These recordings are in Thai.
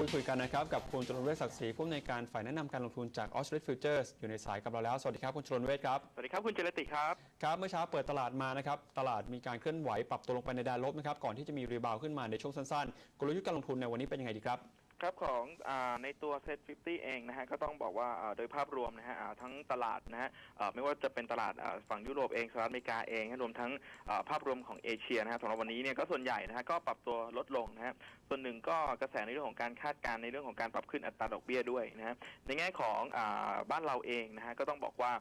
พูดคุยกันนะครับกับคุณจรนเวชศักดิ์ศรีผู้อำนวยการฝ่ายแนะนำการลงทุนจาก Australia Futures อยู่ในสายกับเราแล้ว สวัสดีครับคุณจรนเวชครับ สวัสดีครับคุณเจรติครับ ครับเมื่อเช้าเปิดตลาดมานะครับตลาดมีการเคลื่อนไหวปรับตัวลงไปในแดนลบนะครับก่อนที่จะมีรีบาวด์ขึ้นมาในช่วงสั้นๆ กลยุทธ์การลงทุนในวันนี้เป็นยังไงดีครับ ครับของอในตัว Set 50 เองนะฮะก็ต้องบอกว่าโดยภาพรวมนะฮะทั้งตลาดนะฮะไม่ว่าจะเป็นตลาดฝั่งยุโรปเองสหรัฐอเมริกาเองรวมทั้งภาพรวมของเอเชียนะฮะสำหรับวันนี้เนี่ยก็ส่วนใหญ่นะฮะก็ปรับตัวลดลงนะฮะส่วนหนึ่งก็กระแสในเรื่องของการคาดการณ์ในเรื่องของการปรับขึ้นอัตราดอกเบี้ยด้วยนะฮะในแง่ของอบ้านเราเองนะฮะก็ต้องบอกว่า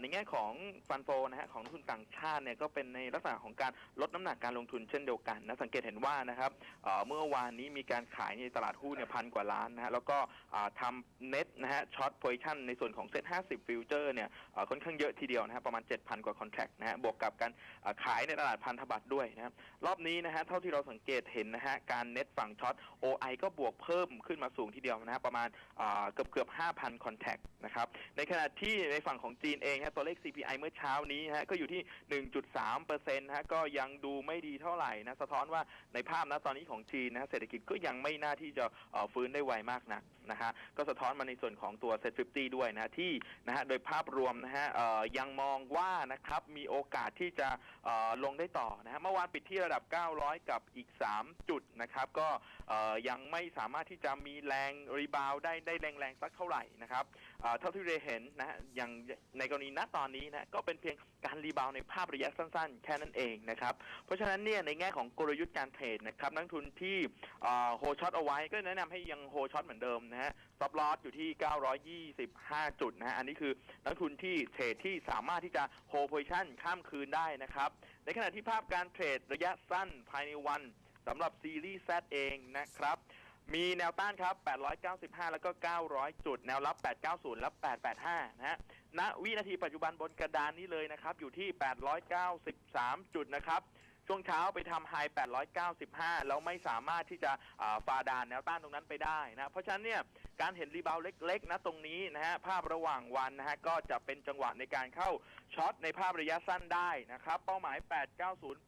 ในแง่ของฟันโฟนะฮะของทุนต่างชาติเนี่ยก็เป็นในลักษณะของการลดน้ำหนักการลงทุนเช่นเดียวกันนะสังเกตเห็นว่านะครับเมื่อวานนี้มีการขายในตลาดหุ้นพันกว่าล้านนะฮะแล้วก็ทำเน็ตนะฮะช็อตโพซิชันในส่วนของเซ็ต50ฟิวเจอร์เนี่ยค่อนข้างเยอะทีเดียวนะฮะประมาณ7,000กว่าคอนแทคนะฮะบวกกับการขายในตลาดพันธบัตรด้วยนะครับรอบนี้นะฮะเท่าที่เราสังเกตเห็นนะฮะการเน็ตฝั่งช็อต OI ก็บวกเพิ่มขึ้นมาสูงทีเดียวนะฮะประมาณเกือบเกือบ5,000คอนแทคนะครับในขณะที่ในฝั่งของจีนเองฮะตัวเลข CPI เมื่อเช้านี้ฮะก็อยู่ที่ 1.3เปอร์เซ็นต์ฮะก็ยังดูไม่ดีเท่าไหร่นะสะท้อนว่าในภาพนะตอนนี้ของจีนนะเศรษฐกิจก็ยังไม่น่าที่จะฟื้นได้ไวมากนัก นะฮะก็สะท้อนมาในส่วนของตัว Set 50ด้วยนะที่นะฮะโดยภาพรวมนะฮะยังมองว่านะครับมีโอกาสที่จะลงได้ต่อนะฮะเมื่อวานปิดที่ระดับ 900 กับอีก 3 จุดนะครับก็ยังไม่สามารถที่จะมีแรงรีบาวได้ได้แรงๆสักเท่าไหร่นะครับเท่าที่เราเห็นนะอย่างในกรณีณตอนนี้นะก็เป็นเพียงการรีบาวในภาพระยะสั้นๆ แค่นั้นเองนะครับเพราะฉะนั้นเนี่ยในแง่ของกลยุทธ์การเทรดนะครับนักทุนที่โฮช็อตเอาไว้ก็แนะนำให้ยังโฮช็อตเหมือนเดิมนะฮะซับลอสอยู่ที่ 925 จุดนะฮะอันนี้คือนักทุนที่เทรดที่สามารถที่จะโฮโพชั่นข้ามคืนได้นะครับ ในขณะที่ภาพการเทรดระยะสั้นภายในวันสำหรับซีรีส์ Z เองนะครับมีแนวต้านครับ 895 แล้วก็ 900 จุด แนวรับ 890 และ 885 นะฮะ ณ วินาทีปัจจุบันบนกระดานนี้เลยนะครับ อยู่ที่ 893 จุดนะครับ ช่วงเช้าไปทำไฮ 895 แล้วไม่สามารถที่จะอ่าฝ่าด่านแนวต้านตรงนั้นไปได้นะเพราะฉะนั้นเนี่ยการเห็นรีบาวเล็กๆนะตรงนี้นะฮะภาพระหว่างวันนะฮะก็จะเป็นจังหวะในการเข้าช็อตในภาพระยะสั้นได้นะครับ เป้าหมาย 890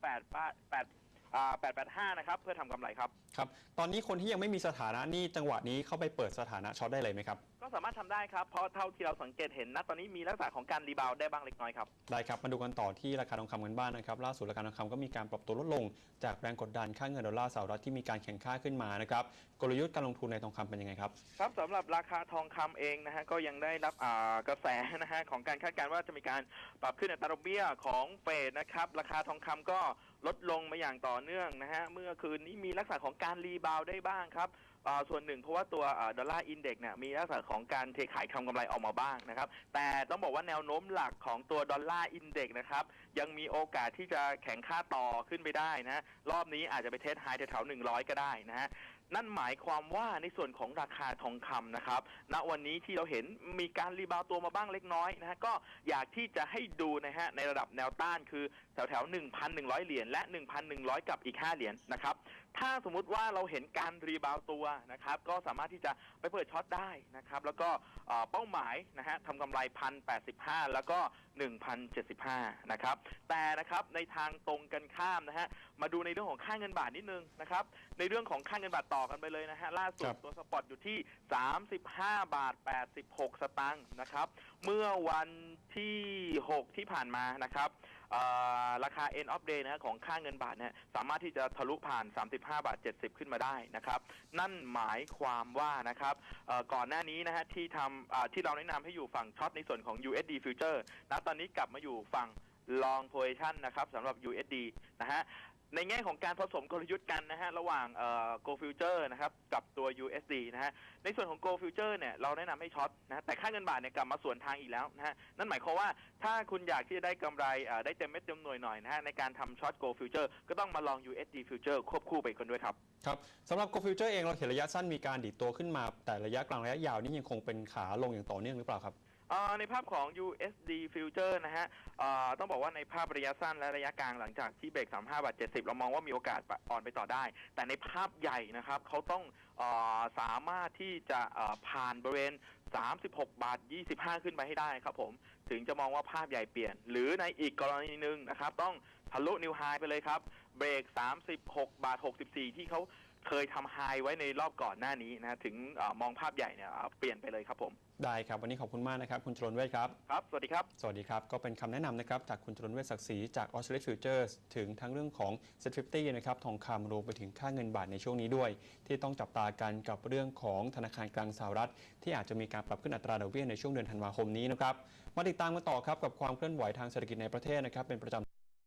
88885 นะครับ เพื่อทำกำไรครับ ครับตอนนี้คนที่ยังไม่มีสถานะนี่จังหวะนี้เข้าไปเปิดสถานะช็อตได้เลยไหมครับ ก็สามารถทำได้ครับ เพราะเท่าที่เราสังเกตเห็นนะตอนนี้มีลักษณะของการรีบาวด์ได้บ้างเล็กน้อยครับ ได้ครับ มาดูกันต่อที่ราคาทองคำกันบ้างนะครับ ล่าสุดราคาทองคำก็มีการปรับตัวลดลง จากแรงกดดันค่าเงินดอลลาร์สหรัฐที่มีการแข่งค่าขึ้นมานะครับกลยุทธ์การลงทุนในทองคำเป็นยังไงครับ ครับสำหรับราคาทองคำเองนะฮะก็ยังได้รับอ่ากระแสนะฮะของการคาดการณ์ว่าจะมีการปรับขึ้นอัตราดอกเบี้ยของเฟดนะครับ ราคาทองคำก็ลดลงมาอย่างต่อเนื่องนะฮะเมื่อคืนนี้มีลักษณะของการการรีบาวได้บ้างครับส่วนหนึ่งเพราะว่าตัวดอลลาร์อินเด็กซ์เนี่ยมีลักษณะของการเทขายทำกำไรออกมาบ้างนะครับ แต่ต้องบอกว่าแนวโน้มหลักของตัวดอลลาร์อินเด็กซ์นะครับ ยังมีโอกาสที่จะแข็งค่าต่อขึ้นไปได้นะ รอบนี้อาจจะไปเทสไฮแถวๆหนึ่งร้อยก็ได้นะฮะนั่นหมายความว่าในส่วนของราคาทองคำนะครับ ณ วันนี้ที่เราเห็นมีการรีบาวตัวมาบ้างเล็กน้อยนะฮะ ก็อยากที่จะให้ดูนะฮะในระดับแนวต้านคือแถวแถว1,100 เหรียญและ 1,100 กับอีก 5 เหรียญนะครับ ถ้าสมมุติว่าเราเห็นการรีบาวตัวนะครับ ก็สามารถที่จะไปเปิดช็อตได้นะครับ แล้วก็เป้าหมายนะฮะทำกำไรพันแปดสิบห้าแล้วก็ 1,075 นะครับ แต่นะครับในทางตรงกันข้ามนะฮะ มาดูในเรื่องของค่าเงินบาทนิดนึงนะครับ ในเรื่องของค่าเงินบาทต่อกันไปเลยนะฮะ ล่าสุดครับตัวสปอตอยู่ที่ 35 บาท 86 สตางค์นะครับ เมื่อวันที่ 6 ที่ผ่านมานะครับเอ่อราคา end of day นะฮะของค่าเงินบาทเนี่ยสามารถที่จะทะลุผ่าน 35 บาท 70 ขึ้นมาได้นะครับ นั่นหมายความว่านะครับเอ่อก่อนหน้านี้นะฮะที่ทำอ่าที่เราแนะนำให้อยู่ฝั่งช็อตในส่วนของ USD future นะตอนนี้กลับมาอยู่ฝั่ง long position นะครับสำหรับ USD นะฮะในแง่ของการผสมกลยุทธ์กันนะฮะระหว่างเอ่อ Go Future นะครับกับตัว USD นะฮะในส่วนของ Go Future เนี่ยเราแนะนำให้ช็อตนะแต่ค่าเงินบาทเนี่ยกลับมาสวนทางอีกแล้วนะฮะนั่นหมายความว่าถ้าคุณอยากที่จะได้กำไรได้เต็มเม็ดเต็มหน่วยหน่อยนะฮะในการทำช็อต Go Future ก็ต้องมาลอง USD Future ควบคู่ไปกันด้วยครับครับสำหรับ Go Future เองเราเห็นระยะสั้นมีการดีดตัวขึ้นมา แต่ระยะกลางระยะยาวนี่ยังคงเป็นขาลงอย่างต่อเนื่องหรือเปล่าครับ ในภาพของ USD Future นะฮะต้องบอกว่าในภาพระยะสั้นและระยะกลางหลังจากที่เบรก 35 บาท 70 เรามองว่ามีโอกาสอ่อนไปต่อได้ แต่ในภาพใหญ่นะครับเขาต้องอสามารถที่จะผ่านบริเวณ 36 บาท 25 ขึ้นไปให้ได้ครับผม ถึงจะมองว่าภาพใหญ่เปลี่ยน หรือในอีกกรณีหนึ่งนะครับ ต้องทะลุนิวไฮไปเลยครับ เบรก 36 บาท 64 ที่เขา เคยทำไฮไว้ในรอบก่อนหน้านี้นะฮะถึงเอ่อมองภาพใหญ่เนี่ยเอ่อเปลี่ยนไปเลยครับผมได้ครับวันนี้ขอบคุณมากนะครับ คุณจรนเวทครับ ครับ สวัสดีครับ สวัสดีครับ ก็เป็นคำแนะนำนะครับ จากคุณจรนเวชศักดิ์ศรีจาก Australia Futures ถึงทั้งเรื่องของ Set 50นะครับทองคำรวมไปถึงค่าเงินบาทในช่วงนี้ด้วย ที่ต้องจับตากันกับเรื่องของธนาคารกลางสหรัฐ ที่อาจจะมีการปรับขึ้นอัตราดอกเบี้ยในช่วงเดือนธันวาคมนี้นะครับมาติดตามกันต่อครับกับความเคลื่อนไหวทางเศรษฐกิจในประเทศนะครับเป็นประจำ